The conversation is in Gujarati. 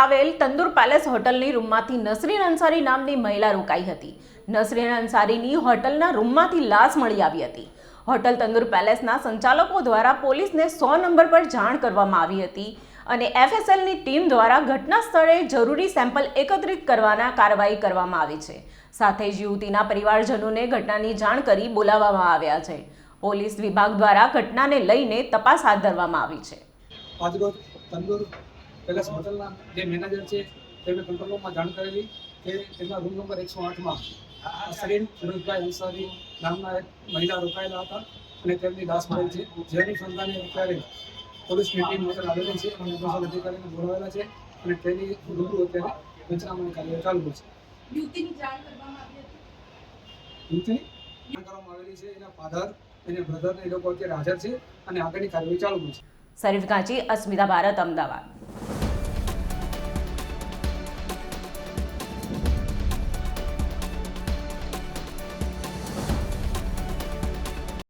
આવેલ તંદુર પેલેસ હોટલની રૂમમાંથી નસરીન અંસારી નામની મહિલા રોકાઈ હતી. નસરીન અંસારીની હોટલના રૂમમાંથી લાશ મળી આવી હતી. હોટલ તંદુર પેલેસના સંચાલકો દ્વારા પોલીસને સો નંબર પર જાણ કરવામાં આવી હતી અને એફએસએલની ટીમ દ્વારા ઘટના સ્થળે જરૂરી સેમ્પલ એકત્રિત કરવાના કાર્યવાહી કરવામાં આવી છે. સાથે જ યુવતીના પરિવારજનોને ઘટનાની જાણ કરી બોલાવવામાં આવ્યા છે. પોલીસ વિભાગ દ્વારા ઘટનાને લઈને તપાસ હાથ ધરવામાં આવી છે. પેલેસ હોટલના જે મેનેજર છે તેમણે કંટ્રોલ રૂમમાં જાણ કરેલી કે તેમના રૂમ નંબર એકસો આઠમાં સરીન સુરેશભાઈ અંસારી નામના એક મહિલા રોકાયેલા હતા અને તેમની લાશ મળેલ છે. જેની સંતાને અત્યારે પોલીસની ટીમ હોટલ આવેલી છે અને પોલીસ અધિકારીને બોલાવેલા છે અને તેની રૂબરૂ અત્યારે પંચનામાની કાર્યવાહી ચાલુ છે. યુવતીની જાણ કરવામાં આવી હતી? યુવતીની કરવામાં આવેલી છે. એના ફાધર એને બ્રધર એ લોકો અત્યારે હાજર છે અને આગળની કાર્યવાહી ચાલુ છે. શરીફ ગાંચી અસ્મિતા ભારત અમદાવાદ.